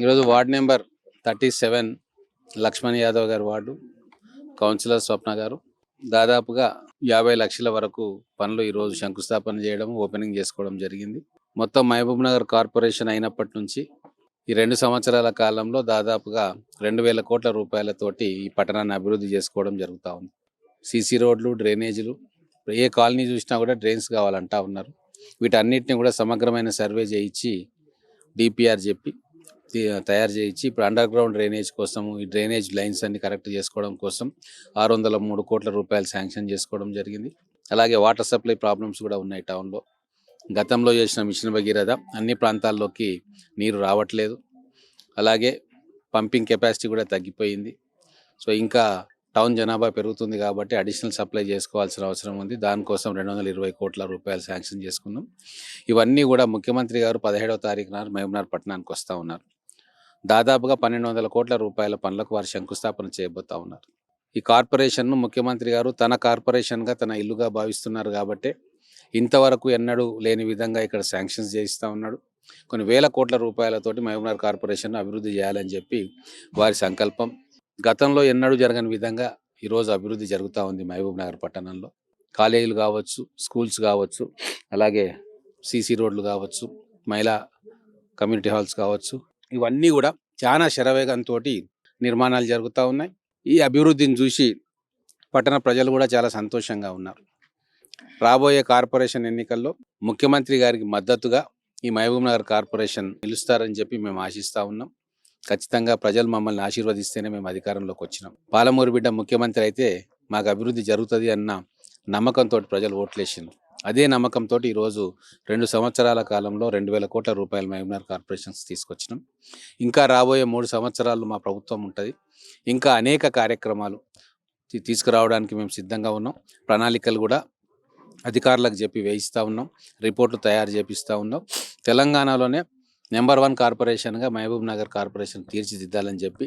ఈరోజు ward number thirty seven Lakshman Yadav గారి ward councillor స్వప్న గారు. దాదాపుగా యాభై లక్షల వరకు పనులు ఈరోజు శంకుస్థాపన చేయడం ఓపెనింగ్ చేసుకోవడం జరిగింది. మొత్తం మహబూబ్ నగర్ కార్పొరేషన్ అయినప్పటి నుంచి ఈ రెండు సంవత్సరాల కాలంలో దాదాపుగా రెండు వేల కోట్ల రూపాయలతోటి ఈ పట్టణాన్ని అభివృద్ధి చేసుకోవడం జరుగుతూ ఉంది. సీసీ రోడ్లు డ్రైనేజీలు ఏ కాలనీ చూసినా కూడా డ్రైన్స్ కావాలంటా ఉన్నారు. వీటన్నిటిని కూడా సమగ్రమైన సర్వే చేయించి డిపిఆర్ చెప్పి తయారు చేయించి ఇప్పుడు అండర్ గ్రౌండ్ డ్రైనేజ్ కోసం ఈ డ్రైనేజ్ లైన్స్ అన్ని కరెక్ట్ చేసుకోవడం కోసం ఆరు వందల మూడు కోట్ల రూపాయలు శాంక్షన్ చేసుకోవడం జరిగింది. అలాగే వాటర్ సప్లై ప్రాబ్లమ్స్ కూడా ఉన్నాయి టౌన్లో గతంలో చేసిన మిషన్ భగీరథ అన్ని ప్రాంతాల్లోకి నీరు రావట్లేదు. అలాగే పంపింగ్ కెపాసిటీ కూడా తగ్గిపోయింది. సో ఇంకా టౌన్ జనాభా పెరుగుతుంది కాబట్టి అడిషనల్ సప్లై చేసుకోవాల్సిన అవసరం ఉంది. దానికోసం రెండు వందల ఇరవై కోట్ల రూపాయలు శాంక్షన్ చేసుకున్నాం. ఇవన్నీ కూడా ముఖ్యమంత్రి గారు పదిహేడవ తారీఖున మహబూబ్నార్ పట్టణానికి వస్తూ ఉన్నారు. దాదాపుగా పన్నెండు వందల కోట్ల రూపాయల పనులకు వారు శంకుస్థాపన చేయబోతా ఉన్నారు. ఈ కార్పొరేషన్ను ముఖ్యమంత్రి గారు తన కార్పొరేషన్గా తన ఇల్లుగా భావిస్తున్నారు కాబట్టి ఇంతవరకు ఎన్నడూ లేని విధంగా ఇక్కడ శాంక్షన్స్ చేయిస్తూ ఉన్నాడు. కొన్ని వేల కోట్ల రూపాయలతోటి మహబూబ్నగర్ కార్పొరేషన్ అభివృద్ధి చేయాలని చెప్పి వారి సంకల్పం. గతంలో ఎన్నడూ జరగని విధంగా ఈరోజు అభివృద్ధి జరుగుతూ ఉంది మహబూబ్నగర్ పట్టణంలో. కాలేజీలు కావచ్చు స్కూల్స్ కావచ్చు అలాగే సీసీ రోడ్లు కావచ్చు మహిళా కమ్యూనిటీ హాల్స్ కావచ్చు ఇవన్నీ కూడా చాలా శరవేగంతో నిర్మాణాలు జరుగుతూ ఉన్నాయి. ఈ అభివృద్ధిని చూసి పట్టణ ప్రజలు కూడా చాలా సంతోషంగా ఉన్నారు. రాబోయే కార్పొరేషన్ ఎన్నికల్లో ముఖ్యమంత్రి గారికి మద్దతుగా ఈ మహబూబ్ నగర్ కార్పొరేషన్ నిలుస్తారని చెప్పి మేము ఆశిస్తూ ఉన్నాం. ఖచ్చితంగా ప్రజలు మమ్మల్ని ఆశీర్వదిస్తేనే మేము అధికారంలోకి వచ్చినాం. పాలమూరు బిడ్డ ముఖ్యమంత్రి అయితే మాకు అభివృద్ధి జరుగుతుంది అన్న నమ్మకంతో ప్రజలు ఓట్లేసిండ్రు. అదే నమ్మకంతో ఈరోజు రెండు సంవత్సరాల కాలంలో రెండు వేల కోట్ల రూపాయలు మహబూబ్నగర్ కార్పొరేషన్స్ తీసుకొచ్చినాం. ఇంకా రాబోయే మూడు సంవత్సరాలు మా ప్రభుత్వం ఉంటుంది. ఇంకా అనేక కార్యక్రమాలు తీసుకురావడానికి మేము సిద్ధంగా ఉన్నాం. ప్రణాళికలు కూడా అధికారులకు చెప్పి వేయిస్తూ ఉన్నాం. రిపోర్ట్లు తయారు చేపిస్తూ ఉన్నాం. తెలంగాణలోనే నెంబర్ వన్ కార్పొరేషన్గా మహబూబ్ నగర్ కార్పొరేషన్ తీర్చిదిద్దాలని చెప్పి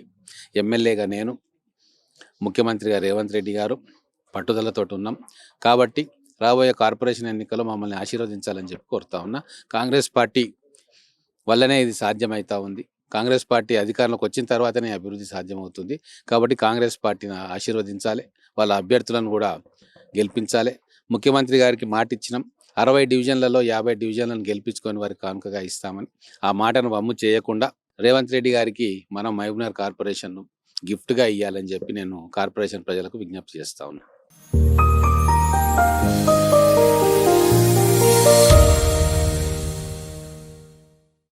ఎమ్మెల్యేగా నేను ముఖ్యమంత్రిగా రేవంత్ రెడ్డి గారు పట్టుదలతో ఉన్నాం. కాబట్టి రాబోయే కార్పొరేషన్ ఎన్నికల్లో మమ్మల్ని ఆశీర్వదించాలని చెప్పి కోరుతా ఉన్నా. కాంగ్రెస్ పార్టీ వల్లనే ఇది సాధ్యమవుతా ఉంది. కాంగ్రెస్ పార్టీ అధికారంలోకి వచ్చిన తర్వాతనే అభివృద్ధి సాధ్యమవుతుంది. కాబట్టి కాంగ్రెస్ పార్టీని ఆశీర్వదించాలి. వాళ్ళ అభ్యర్థులను కూడా గెలిపించాలి. ముఖ్యమంత్రి గారికి మాట ఇచ్చినాం అరవై డివిజన్లలో యాభై డివిజన్లను గెలిపించుకొని వారికి కానుకగా ఇస్తామని. ఆ మాటను వమ్ము చేయకుండా రేవంత్ రెడ్డి గారికి మనం మహబూబ్నగర్ కార్పొరేషన్ను గిఫ్ట్గా ఇవ్వాలని చెప్పి నేను కార్పొరేషన్ ప్రజలకు విజ్ఞప్తి చేస్తా ఉన్నాను